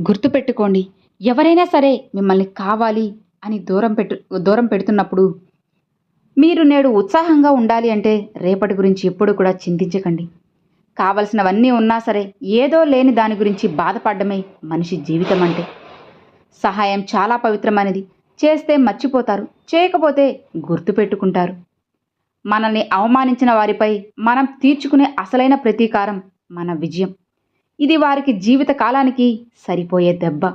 గుర్తుపెట్టుకోండి. ఎవరైనా సరే మిమ్మల్ని కావాలి అని దూరం పెట్టు దూరం పెడుతున్నప్పుడు మీరు నేడు ఉత్సాహంగా ఉండాలి అంటే రేపటి గురించి ఎప్పుడు కూడా చింతించకండి. కావలసినవన్నీ ఉన్నా సరే ఏదో లేని దాని గురించి బాధపడమే మనిషి జీవితం అంటే. సహాయం చాలా పవిత్రమైనది. చేస్తే మర్చిపోతారు. చేయకపోతే గుర్తుపెట్టుకుంటారు మనల్ని అవమానించిన వారిపై మనం తీర్చుకునే అసలైన ప్రతీకారం మన విజయం. ఇది వారికి జీవిత కాలానికి సరిపోయే దెబ్బ.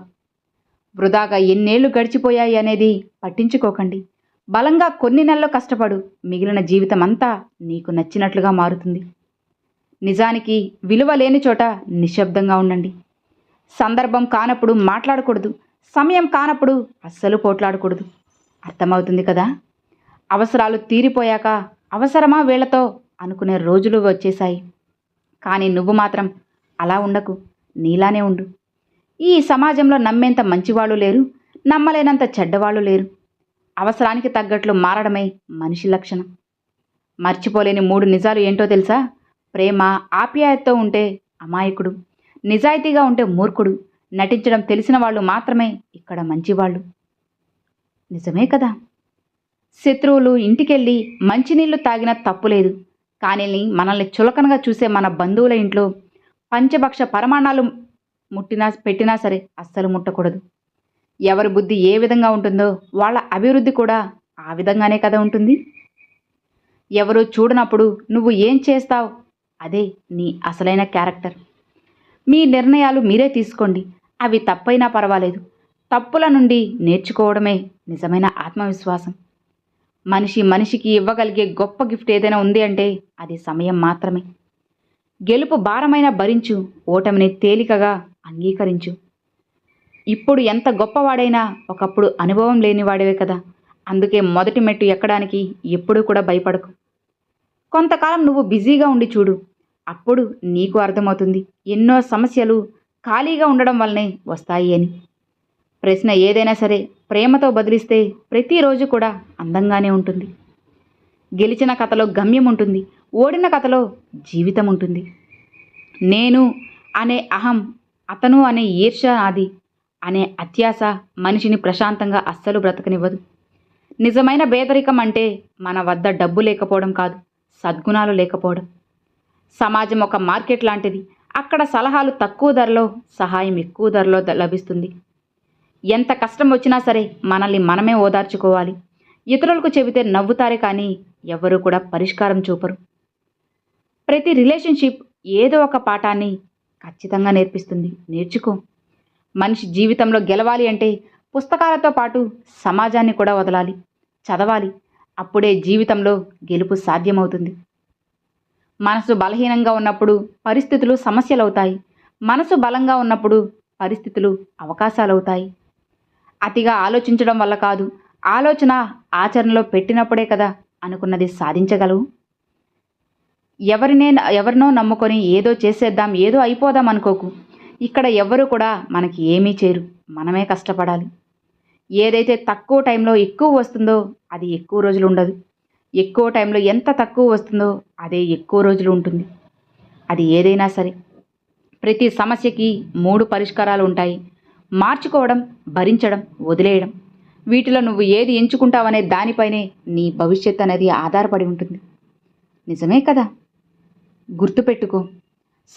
వృధాగా ఎన్నేళ్ళు గడిచిపోయాయి అనేది పట్టించుకోకండి. బలంగా కొన్ని నెలలు కష్టపడు మిగిలిన జీవితం అంతా నీకు నచ్చినట్లుగా మారుతుంది. నిజానికి విలువ లేని చోట నిశ్శబ్దంగా ఉండండి. సందర్భం కానప్పుడు మాట్లాడకూడదు సమయం కానప్పుడు అస్సలు పోట్లాడకూడదు. అర్థమవుతుంది కదా? అవసరాలు తీరిపోయాక అవసరమా వీళ్ళతో అనుకునే రోజులు వచ్చేశాయి. కానీ నువ్వు మాత్రం అలా ఉండకు. నీలానే ఉండు. ఈ సమాజంలో నమ్మేంత మంచివాళ్ళు లేరు. నమ్మలేనంత చెడ్డవాళ్ళు లేరు. అవసరానికి తగ్గట్లు మారడమే మనిషి లక్షణం. మర్చిపోలేని మూడు నిజాలు ఏంటో తెలుసా? ప్రేమ ఆప్యాయతతో ఉంటే అమాయకుడు. నిజాయితీగా ఉంటే మూర్ఖుడు. నటించడం తెలిసిన వాళ్ళు మాత్రమే ఇక్కడ మంచివాళ్ళు. నిజమే కదా? శత్రువులు ఇంటికెళ్ళి మంచినీళ్ళు తాగినా తప్పులేదు కానీ మనల్ని చులకనగా చూసే మన బంధువుల ఇంట్లో పంచభక్ష పరమాణాలు ముట్టినా పెట్టినా సరే అస్సలు ముట్టకూడదు. ఎవరి బుద్ధి ఏ విధంగా ఉంటుందో వాళ్ళ అభివృద్ధి కూడా ఆ విధంగానే కదా ఉంటుంది. ఎవరు చూడనప్పుడు నువ్వు ఏం చేస్తావు? అదే నీ అసలైన క్యారెక్టర్. మీ నిర్ణయాలు మీరే తీసుకోండి. అవి తప్పైనా పర్వాలేదు. తప్పుల నుండి నేర్చుకోవడమే నిజమైన ఆత్మవిశ్వాసం. మనిషి మనిషికి ఇవ్వగలిగే గొప్ప గిఫ్ట్ ఏదైనా ఉంది అంటే అది సమయం మాత్రమే. గెలుపు భారమైన భరించు ఓటమిని తేలికగా అంగీకరించు. ఇప్పుడు ఎంత గొప్పవాడైనా ఒకప్పుడు అనుభవం లేనివాడివే కదా. అందుకే మొదటి మెట్టు ఎక్కడానికి ఎప్పుడూ కూడా భయపడకు. కొంతకాలం నువ్వు బిజీగా ఉండి చూడు. అప్పుడు నీకు అర్థమవుతుంది. ఎన్నో సమస్యలు ఖాళీగా ఉండడం వల్లనే వస్తాయి అని. ప్రశ్న ఏదైనా సరే ప్రేమతో బదిలిస్తే ప్రతిరోజు కూడా అందంగానే ఉంటుంది. గెలిచిన కథలో గమ్యం ఉంటుంది. ఓడిన కథలో జీవితం ఉంటుంది నేను అనే అహం అతను అనే ఈర్ష నాది అనే అత్యాస మనిషిని ప్రశాంతంగా అస్సలు బ్రతకనివ్వదు. నిజమైన పేదరికం అంటే మన వద్ద డబ్బు లేకపోవడం కాదు సద్గుణాలు లేకపోవడం. సమాజం ఒక మార్కెట్ లాంటిది. అక్కడ సలహాలు తక్కువ ధరలో సహాయం ఎక్కువ ధరలో లభిస్తుంది. ఎంత కష్టం వచ్చినా సరే మనల్ని మనమే ఓదార్చుకోవాలి. ఇతరులకు చెబితే నవ్వుతారే కానీ ఎవరూ కూడా పరిష్కారం చూపరు. ప్రతి రిలేషన్షిప్ ఏదో ఒక పాఠాన్ని ఖచ్చితంగా నేర్పిస్తుంది. నేర్చుకో. మనిషి జీవితంలో గెలవాలి అంటే పుస్తకాలతో పాటు సమాజాన్ని కూడా వదలాలి. చదవాలి. అప్పుడే జీవితంలో గెలుపు సాధ్యమవుతుంది. మనసు బలహీనంగా ఉన్నప్పుడు పరిస్థితులు సమస్యలవుతాయి. మనసు బలంగా ఉన్నప్పుడు పరిస్థితులు అవకాశాలవుతాయి. అతిగా ఆలోచించడం వల్ల కాదు ఆలోచన ఆచరణలో పెట్టినప్పుడే కదా అనుకున్నది సాధించగలవు. ఎవరినే ఎవరినో నమ్ముకొని ఏదో చేసేద్దాం ఏదో అయిపోదాం అనుకోకు. ఇక్కడ ఎవ్వరు కూడా మనకి ఏమీ చేయరు. మనమే కష్టపడాలి. ఏదైతే తక్కువ టైంలో ఎక్కువ వస్తుందో అది ఎక్కువ రోజులు ఉండదు. ఎక్కువ టైంలో ఎంత తక్కువ వస్తుందో అదే ఎక్కువ రోజులు ఉంటుంది. అది ఏదైనా సరే. ప్రతి సమస్యకి మూడు పరిష్కారాలు ఉంటాయి. మార్చుకోవడం భరించడం వదిలేయడం. వీటిలో నువ్వు ఏది ఎంచుకుంటావనే దానిపైనే నీ భవిష్యత్ అనేది ఆధారపడి ఉంటుంది. నిజమే కదా? గుర్తుపెట్టుకో.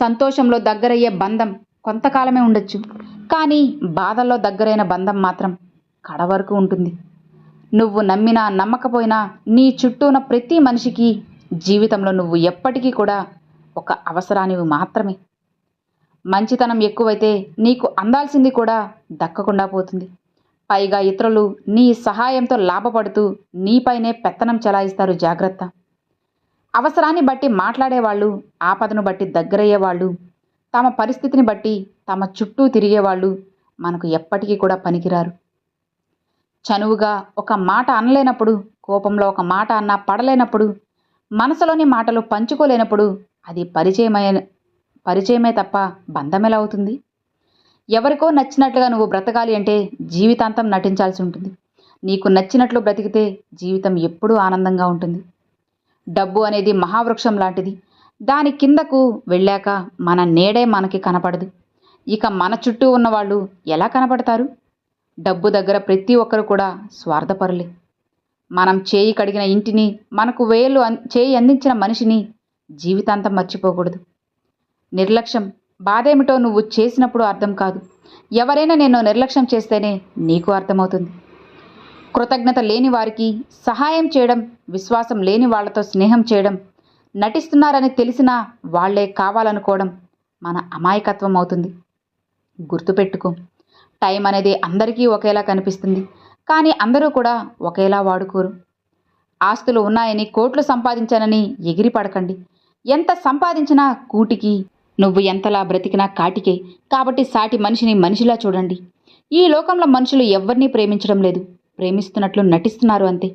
సంతోషంలో దగ్గరయ్యే బంధం కొంతకాలమే ఉండొచ్చు. కానీ బాధల్లో దగ్గరైన బంధం మాత్రం కడ వరకు ఉంటుంది. నువ్వు నమ్మినా నమ్మకపోయినా నీ చుట్టూ ఉన్న ప్రతి మనిషికి జీవితంలో నువ్వు ఎప్పటికీ కూడా ఒక అవసరానివి మాత్రమే. మంచితనం ఎక్కువైతే నీకు అందాల్సింది కూడా దక్కకుండా పోతుంది. పైగా ఇతరులు నీ సహాయంతో లాభపడుతూ నీపైనే పెత్తనం చెలాయిస్తారు జాగ్రత్త. అవసరాన్ని బట్టి మాట్లాడేవాళ్ళు ఆపదను బట్టి దగ్గరయ్యేవాళ్ళు తమ పరిస్థితిని బట్టి తమ చుట్టూ తిరిగేవాళ్ళు మనకు ఎప్పటికీ కూడా పనికిరారు. చనువుగా ఒక మాట అనలేనప్పుడు కోపంలో ఒక మాట అన్నా పడలేనప్పుడు మనసులోని మాటలు పంచుకోలేనప్పుడు అది పరిచయమైన పరిచయమే తప్ప బంధం ఎలా అవుతుంది? ఎవరికో నచ్చినట్లుగా నువ్వు బ్రతకాలి అంటే జీవితాంతం నటించాల్సి ఉంటుంది. నీకు నచ్చినట్లు బ్రతికితే జీవితం ఎప్పుడూ ఆనందంగా ఉంటుంది. డబ్బు అనేది మహావృక్షం లాంటిది. దాని కిందకు వెళ్ళాక మన నేడే మనకి కనపడదు. ఇక మన చుట్టూ ఉన్నవాళ్ళు ఎలా కనపడతారు? డబ్బు దగ్గర ప్రతి ఒక్కరు కూడా స్వార్థపరులే. మనం చేయి కడిగిన ఇంటిని మనకు వేలు చేయి అందించిన మనిషిని జీవితాంతం మర్చిపోకూడదు. నిర్లక్ష్యం బాధేమిటో నువ్వు చేసినప్పుడు అర్థం కాదు. ఎవరైనా నేను నిర్లక్ష్యం చేస్తేనే నీకు అర్థమవుతుంది. కృతజ్ఞత లేని వారికి సహాయం చేయడం విశ్వాసం లేని వాళ్ళతో స్నేహం చేయడం నటిస్తున్నారని తెలిసినా వాళ్ళే కావాలనుకోవడం మన అమాయకత్వం అవుతుంది. గుర్తుపెట్టుకో టైం అనేది అందరికీ ఒకేలా కనిపిస్తుంది కానీ అందరూ కూడా ఒకేలా వాడుకోరు. ఆస్తులు ఉన్నాయని కోట్లు సంపాదించానని ఎగిరి పడకండి. ఎంత సంపాదించినా కూటికి నువ్వు ఎంతలా బ్రతికినా కాటికే కాబట్టి సాటి మనిషిని మనిషిలా చూడండి. ఈ లోకంలో మనుషులు ఎవరినీ ప్రేమించడం లేదు. ప్రేమిస్తున్నట్లు నటిస్తున్నారు అంతే.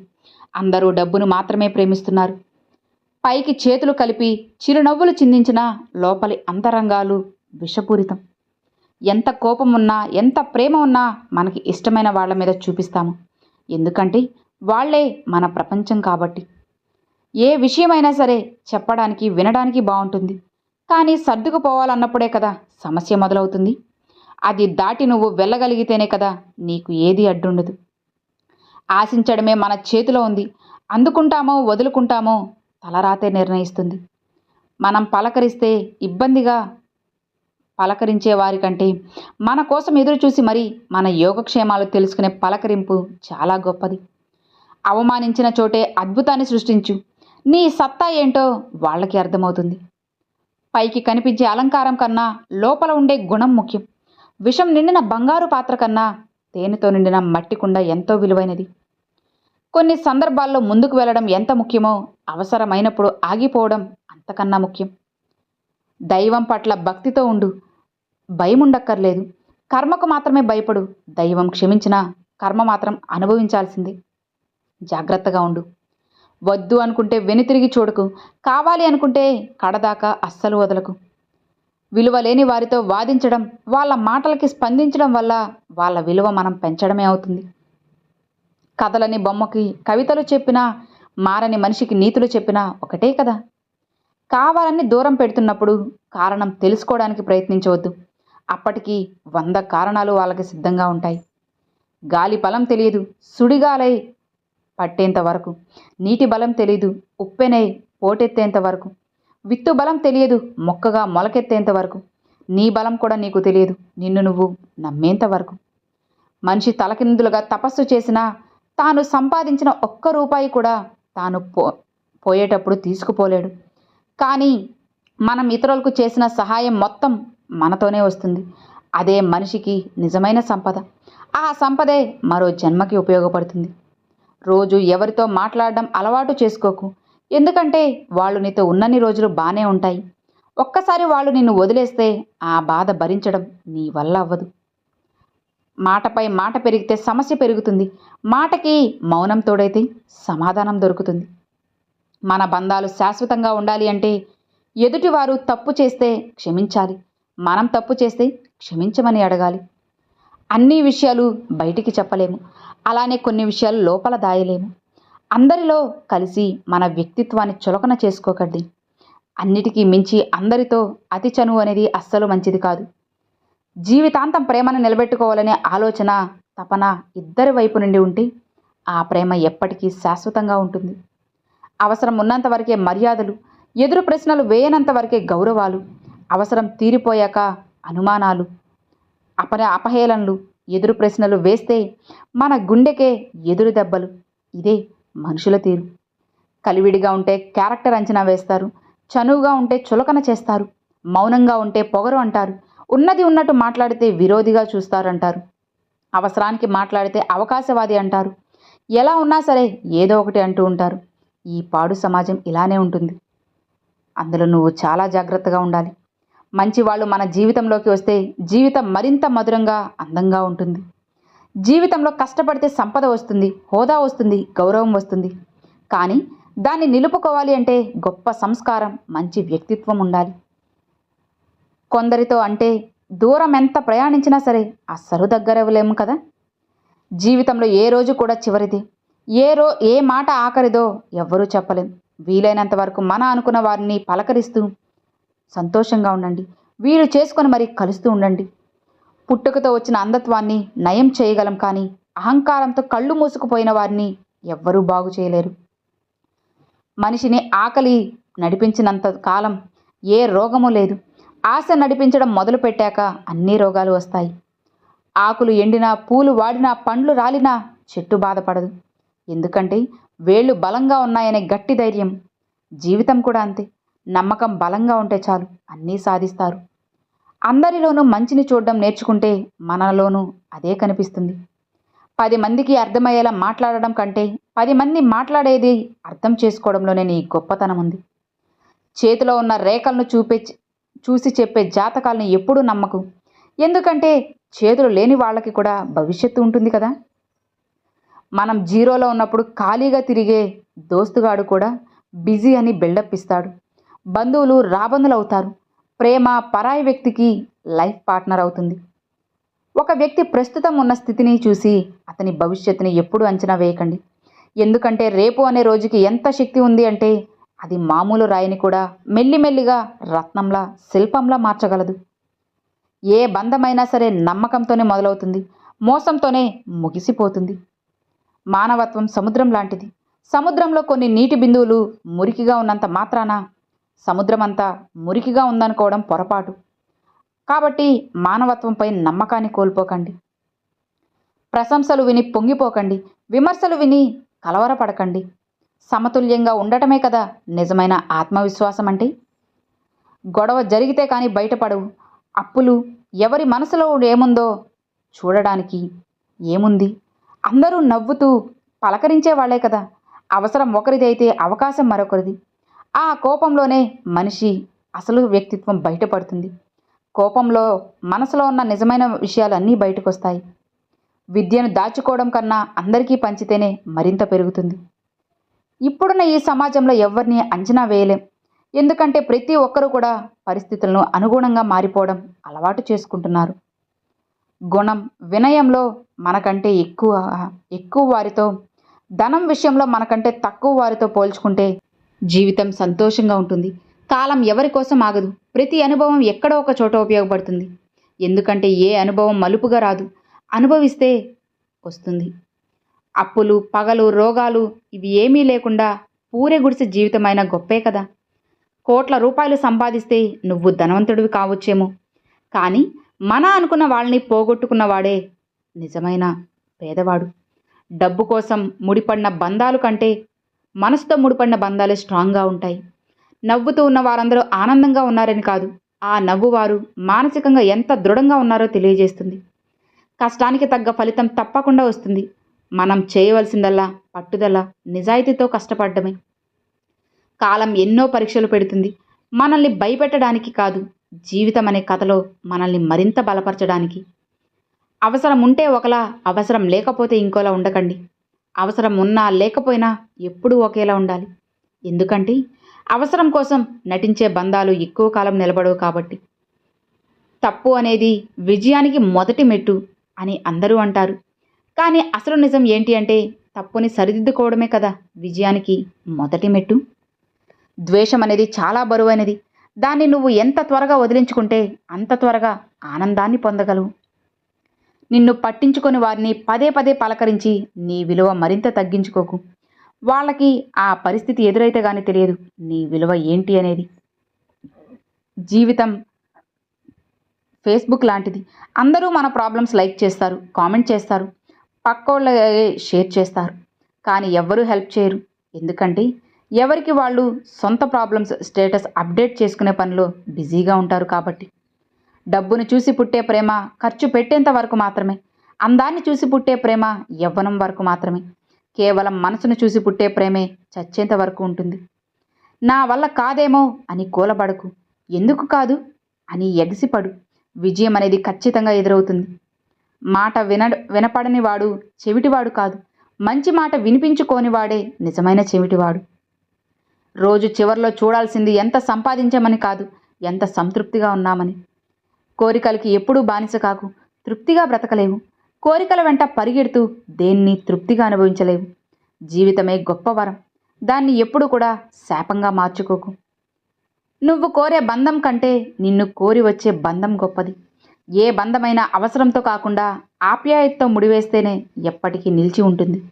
అందరూ డబ్బును మాత్రమే ప్రేమిస్తున్నారు. పైకి చేతులు కలిపి చిరునవ్వులు చిందించినా లోపలి అంతరంగాలు విషపూరితం. ఎంత కోపం ఉన్నా ఎంత ప్రేమ ఉన్నా మనకి ఇష్టమైన వాళ్ళ మీద చూపిస్తాము. ఎందుకంటే వాళ్ళే మన ప్రపంచం కాబట్టి. ఏ విషయమైనా సరే చెప్పడానికి వినడానికి బాగుంటుంది. కానీ సర్దుకుపోవాలన్నప్పుడే కదా సమస్య మొదలవుతుంది. అది దాటి నువ్వు వెళ్ళగలిగితేనే కదా నీకు ఏది అడ్డుండదు. ఆశించడమే మన చేతిలో ఉంది. అందుకుంటామో వదులుకుంటామో తలరాతే నిర్ణయిస్తుంది. మనం పలకరిస్తే ఇబ్బందిగా పలకరించే వారికంటే మన కోసం ఎదురుచూసి మరి మన యోగక్షేమాలు తెలుసుకునే పలకరింపు చాలా గొప్పది. అవమానించిన చోటే అద్భుతాన్ని సృష్టించు. నీ సత్తా ఏంటో వాళ్ళకి అర్థమవుతుంది. పైకి కనిపించే అలంకారం కన్నా లోపల ఉండే గుణం ముఖ్యం. విషం నిండిన బంగారు పాత్ర కన్నా తేనెతో నిండిన మట్టి కుండ ఎంతో విలువైనది. కొన్ని సందర్భాల్లో ముందుకు వెళ్ళడం ఎంత ముఖ్యమో అవసరమైనప్పుడు ఆగిపోవడం అంతకన్నా ముఖ్యం. దైవం పట్ల భక్తితో ఉండు. భయం ఉండక్కర్లేదు కర్మకు మాత్రమే భయపడు. దైవం క్షమించినా కర్మ మాత్రం అనుభవించాల్సిందే. జాగ్రత్తగా ఉండు. వద్దు అనుకుంటే వెనుతిరిగి చూడకు. కావాలి అనుకుంటే కడదాకా అస్సలు వదలకు. విలువ లేని వారితో వాదించడం వాళ్ళ మాటలకి స్పందించడం వల్ల వాళ్ళ విలువ మనం పెంచడమే అవుతుంది. కథలని బొమ్మకి కవితలు చెప్పినా మారని మనిషికి నీతులు చెప్పినా ఒకటే కదా. కావాలని దూరం పెడుతున్నప్పుడు కారణం తెలుసుకోవడానికి ప్రయత్నించవద్దు. అప్పటికి వంద కారణాలు వాళ్ళకి సిద్ధంగా ఉంటాయి. గాలి బలం తెలియదు సుడిగాలై పట్టేంత వరకు. నీటి బలం తెలియదు ఉప్పెనై పోటెత్తేంత వరకు. విత్తు బలం తెలియదు మొక్కగా మొలకెత్తేంత వరకు. నీ బలం కూడా నీకు తెలియదు నిన్ను నువ్వు నమ్మేంత వరకు. మనిషి తలకిందులుగా తపస్సు చేసినా తాను సంపాదించిన ఒక్క రూపాయి కూడా తాను పో పోయేటప్పుడు తీసుకుపోలేడు. కానీ మనం ఇతరులకు చేసిన సహాయం మొత్తం మనతోనే వస్తుంది. అదే మనిషికి నిజమైన సంపద. ఆ సంపదే మరో జన్మకి ఉపయోగపడుతుంది. రోజు ఎవరితో మాట్లాడడం అలవాటు చేసుకోకు. ఎందుకంటే వాళ్ళు నీతో ఉన్నన్ని రోజులు బాగానే ఉంటాయి. ఒక్కసారి వాళ్ళు నిన్ను వదిలేస్తే ఆ బాధ భరించడం నీ వల్ల అవ్వదు. మాటపై మాట పెరిగితే సమస్య పెరుగుతుంది. మాటకి మౌనం తోడైతే సమాధానం దొరుకుతుంది. మన బంధాలు శాశ్వతంగా ఉండాలి అంటే ఎదుటివారు తప్పు చేస్తే క్షమించాలి. మనం తప్పు చేస్తే క్షమించమని అడగాలి. అన్ని విషయాలు బయటికి చెప్పలేము. అలానే కొన్ని విషయాలు లోపల దాయలేము. అందరిలో కలిసి మన వ్యక్తిత్వాన్ని చులకన చేసుకోకండి. అన్నిటికీ మించి అందరితో అతి చనువు అనేది అస్సలు మంచిది కాదు. జీవితాంతం ప్రేమను నిలబెట్టుకోవాలనే ఆలోచన తపన ఇద్దరి వైపు నుండి ఉంటే ఆ ప్రేమ ఎప్పటికీ శాశ్వతంగా ఉంటుంది. అవసరం ఉన్నంత వరకే మర్యాదలు ఎదురు ప్రశ్నలు వేయనంత వరకే గౌరవాలు అవసరం తీరిపోయాక అనుమానాలు అపర అపహేళనలు ఎదురు ప్రశ్నలు వేస్తే మన గుండెకే ఎదురు దెబ్బలు. ఇదే మనుషుల తీరు. కలివిడిగా ఉంటే క్యారెక్టర్ అంచనా వేస్తారు. చనువుగా ఉంటే చులకన చేస్తారు. మౌనంగా ఉంటే పొగరు అంటారు. ఉన్నది ఉన్నట్టు మాట్లాడితే విరోధిగా చూస్తారంటారు. అవసరానికి మాట్లాడితే అవకాశవాది అంటారు. ఎలా ఉన్నా సరే ఏదో ఒకటి అంటూ ఉంటారు. ఈ పాడు సమాజం ఇలానే ఉంటుంది. అందులో నువ్వు చాలా జాగ్రత్తగా ఉండాలి. మంచి వాళ్ళు మన జీవితంలోకి వస్తే జీవితం మరింత మధురంగా అందంగా ఉంటుంది. జీవితంలో కష్టపడితే సంపద వస్తుంది హోదా వస్తుంది గౌరవం వస్తుంది. కానీ దాన్ని నిలుపుకోవాలి అంటే గొప్ప సంస్కారం మంచి వ్యక్తిత్వం ఉండాలి. కొందరితో అంటే దూరం ఎంత ప్రయాణించినా సరే అస్సలు దగ్గరవ్వలేము కదా. జీవితంలో ఏ రోజు కూడా చివరిది. ఏ రో ఏ మాట ఆఖరిదో ఎవ్వరూ చెప్పలేం. వీలైనంత వరకు మన అనుకున్న వారిని పలకరిస్తూ సంతోషంగా ఉండండి. వీలు చేసుకొని మరి కలుస్తూ ఉండండి. పుట్టుకతో వచ్చిన అంధత్వాన్ని నయం చేయగలం కానీ అహంకారంతో కళ్ళు మూసుకుపోయిన వారిని ఎవ్వరూ బాగు చేయలేరు. మనిషిని ఆకలి నడిపించినంత కాలం ఏ రోగము లేదు. ఆశ నడిపించడం మొదలుపెట్టాక అన్ని రోగాలు వస్తాయి. ఆకులు ఎండినా పూలు వాడినా పండ్లు రాలినా చెట్టు బాధపడదు. ఎందుకంటే వేళ్ళు బలంగా ఉన్నాయనే గట్టి ధైర్యం. జీవితం కూడా అంతే. నమ్మకం బలంగా ఉంటే చాలు. అన్నీ సాధిస్తారు. అందరిలోనూ మంచిని చూడడం నేర్చుకుంటే మనలోనూ అదే కనిపిస్తుంది. పది మందికి అర్థమయ్యేలా మాట్లాడడం కంటే పది మంది మాట్లాడేది అర్థం చేసుకోవడంలోనే నీ గొప్పతనం ఉంది. చేతిలో ఉన్న రేఖలను చూపే చూసి చెప్పే జాతకాలను ఎప్పుడూ నమ్మకు. ఎందుకంటే చేతులు లేని వాళ్ళకి కూడా భవిష్యత్తు ఉంటుంది కదా. మనం జీరోలో ఉన్నప్పుడు ఖాళీగా తిరిగే దోస్తుగాడు కూడా బిజీ అని బిల్డప్ ఇస్తాడు. బంధువులు రాబందులు అవుతారు ప్రేమ పరాయి వ్యక్తికి లైఫ్ పార్ట్నర్ అవుతుంది. ఒక వ్యక్తి ప్రస్తుతం ఉన్న స్థితిని చూసి అతని భవిష్యత్తుని ఎప్పుడు అంచనా వేయకండి. ఎందుకంటే రేపు అనే రోజుకి ఎంత శక్తి ఉంది అంటే అది మామూలు రాయిని కూడా మెల్లిమెల్లిగా రత్నంలా శిల్పంలా మార్చగలదు. ఏ బంధమైనా సరే నమ్మకంతోనే మొదలవుతుంది. మోసంతోనే ముగిసిపోతుంది. మానవత్వం సముద్రం లాంటిది. సముద్రంలో కొన్ని నీటి బిందువులు మురికిగా ఉన్నంత మాత్రాన సముద్రమంతా మురికిగా ఉందనుకోవడం పొరపాటు. కాబట్టి మానవత్వంపై నమ్మకాన్ని కోల్పోకండి. ప్రశంసలు విని పొంగిపోకండి. విమర్శలు విని కలవరపడకండి. సమతుల్యంగా ఉండటమే కదా నిజమైన ఆత్మవిశ్వాసం అంటే గొడవ జరిగితే కానీ బయటపడవు. అప్పులు ఎవరి మనసులో ఏముందో చూడడానికి ఏముంది? అందరూ నవ్వుతూ పలకరించే వాళ్ళే కదా. అవసరం ఒకరిది అయితే అవకాశం మరొకరిది. ఆ కోపంలోనే మనిషి అసలు వ్యక్తిత్వం బయటపడుతుంది. కోపంలో మనసులో ఉన్న నిజమైన విషయాలు అన్నీ బయటకు వస్తాయి విద్యను దాచుకోవడం కన్నా అందరికీ పంచితేనే మరింత పెరుగుతుంది. ఇప్పుడున్న ఈ సమాజంలో ఎవరిని అంచనా వేయలేం. ఎందుకంటే ప్రతి ఒక్కరూ కూడా పరిస్థితులను అనుగుణంగా మారిపోవడం అలవాటు చేసుకుంటున్నారు. గుణం వినయంలో మనకంటే ఎక్కువ ఎక్కువ వారితో ధనం విషయంలో మనకంటే తక్కువ వారితో పోల్చుకుంటే జీవితం సంతోషంగా ఉంటుంది. కాలం ఎవరి కోసం ఆగదు. ప్రతి అనుభవం ఎక్కడో ఒక చోట ఉపయోగపడుతుంది. ఎందుకంటే ఏ అనుభవం మలుపుగా రాదు. అనుభవిస్తే వస్తుంది. అప్పులు పగలు రోగాలు ఇవి ఏమీ లేకుండా పూరే గుడిసె జీవితమైన గొప్పే కదా. కోట్ల రూపాయలు సంపాదిస్తే నువ్వు ధనవంతుడివి కావచ్చేమో. కానీ మన అనుకున్న వాళ్ళని పోగొట్టుకున్నవాడే నిజమైన పేదవాడు. డబ్బు కోసం ముడిపడిన బంధాలు కంటే మనసుతో ముడిపడిన బంధాలే స్ట్రాంగ్గా ఉంటాయి. నవ్వుతూ ఉన్న వారందరూ ఆనందంగా ఉన్నారని కాదు ఆ నవ్వు వారు మానసికంగా ఎంత దృఢంగా ఉన్నారో తెలియజేస్తుంది. కష్టానికి తగ్గ ఫలితం తప్పకుండా వస్తుంది. మనం చేయవలసిందల్లా పట్టుదల నిజాయితీతో కష్టపడడమే. కాలం ఎన్నో పరీక్షలు పెడుతుంది. మనల్ని భయపెట్టడానికి కాదు జీవితం అనే కథలో మనల్ని మరింత బలపరచడానికి. అవసరం ఉంటే ఒకలా అవసరం లేకపోతే ఇంకోలా ఉండకండి. అవసరం ఉన్నా లేకపోయినా ఎప్పుడూ ఒకేలా ఉండాలి. ఎందుకంటే అవసరం కోసం నటించే బంధాలు ఎక్కువ కాలం నిలబడవు కాబట్టి. తప్పు అనేది విజయానికి మొదటి మెట్టు అని అందరూ అంటారు. కానీ అసలు నిజం ఏంటి అంటే తప్పుని సరిదిద్దుకోవడమే కదా విజయానికి మొదటి మెట్టు. ద్వేషం అనేది చాలా బరువైనది. దాన్ని నువ్వు ఎంత త్వరగా వదిలించుకుంటే అంత త్వరగా ఆనందాన్ని పొందగలవు. నిన్ను పట్టించుకొని వారిని పదే పదే పలకరించి నీ విలువ మరింత తగ్గించుకోకు. వాళ్ళకి ఆ పరిస్థితి ఎదురైతే కానీ తెలియదు. నీ విలువ ఏంటి అనేది. జీవితం ఫేస్బుక్ లాంటిది. అందరూ మన ప్రాబ్లమ్స్ లైక్ చేస్తారు కామెంట్ చేస్తారు పక్కోళ్ళ షేర్ చేస్తారు. కానీ ఎవ్వరూ హెల్ప్ చేయరు. ఎందుకంటే ఎవరికి వాళ్ళు సొంత ప్రాబ్లమ్స్ స్టేటస్ అప్డేట్ చేసుకునే పనిలో బిజీగా ఉంటారు కాబట్టి. డబ్బును చూసి పుట్టే ప్రేమ ఖర్చు పెట్టేంత వరకు మాత్రమే. అందాన్ని చూసి పుట్టే ప్రేమ యవ్వనం వరకు మాత్రమే. కేవలం మనసును చూసి పుట్టే ప్రేమే చచ్చేంత వరకు ఉంటుంది. నా వల్ల కాదేమో అని కూలబడకు ఎందుకు కాదు? అని ఎగసిపడు. విజయం అనేది ఖచ్చితంగా ఎదురవుతుంది. మాట విన వినపడని వాడు చెవిటివాడు కాదు. మంచి మాట వినిపించుకోని వాడే నిజమైన చెవిటివాడు. రోజు చివర్లో చూడాల్సింది ఎంత సంపాదించామని కాదు ఎంత సంతృప్తిగా ఉన్నామని. కోరికలకి ఎప్పుడూ బానిస కాకు. తృప్తిగా బ్రతకలేవు. కోరికల వెంట పరిగెడుతూ దేన్ని తృప్తిగా అనుభవించలేవు. జీవితమే గొప్ప వరం. దాన్ని ఎప్పుడు కూడా శాపంగా మార్చుకోకు. నువ్వు కోరే బంధం కంటే నిన్ను కోరి వచ్చే బంధం గొప్పది. ఏ బంధమైన అవసరంతో కాకుండా ఆప్యాయతతో ముడివేస్తేనే ఎప్పటికీ నిలిచి ఉంటుంది.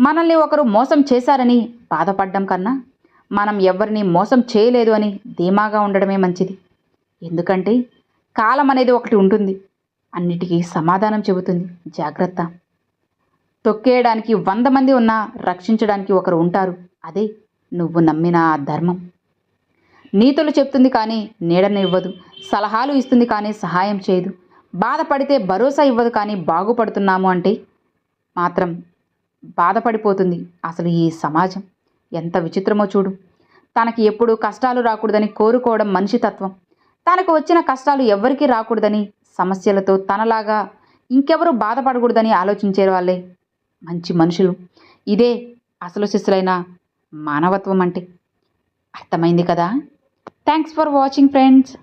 మనల్ని ఒకరు మోసం చేశారని బాధపడడం కన్నా మనం ఎవరిని మోసం చేయలేదు అని ధీమాగా ఉండడమే మంచిది. ఎందుకంటే కాలం అనేది ఒకటి ఉంటుంది. అన్నిటికీ సమాధానం చెబుతుంది. జాగ్రత్త. తొక్కేయడానికి వంద మంది ఉన్నా రక్షించడానికి ఒకరు ఉంటారు. అదే నువ్వు నమ్మిన ఆ ధర్మం. నీతులు చెప్తుంది కానీ నీడనివ్వదు సలహాలు ఇస్తుంది కానీ సహాయం చేయదు. బాధపడితే భరోసా ఇవ్వదు కానీ బాగుపడుతున్నాము అంటే మాత్రం బాధపడిపోతుంది అసలు ఈ సమాజం. ఎంత విచిత్రమో చూడు. తనకి ఎప్పుడూ కష్టాలు రాకూడదని కోరుకోవడం మనిషి తత్వం. తనకు వచ్చిన కష్టాలు ఎవ్వరికీ రాకూడదని సమస్యలతో తనలాగా ఇంకెవరు బాధపడకూడదని ఆలోచించే వాళ్ళే. మంచి మనుషులు. ఇదే అసలు శిశులైన మానవత్వం అంటే. అర్థమైంది కదా? Thanks for watching friends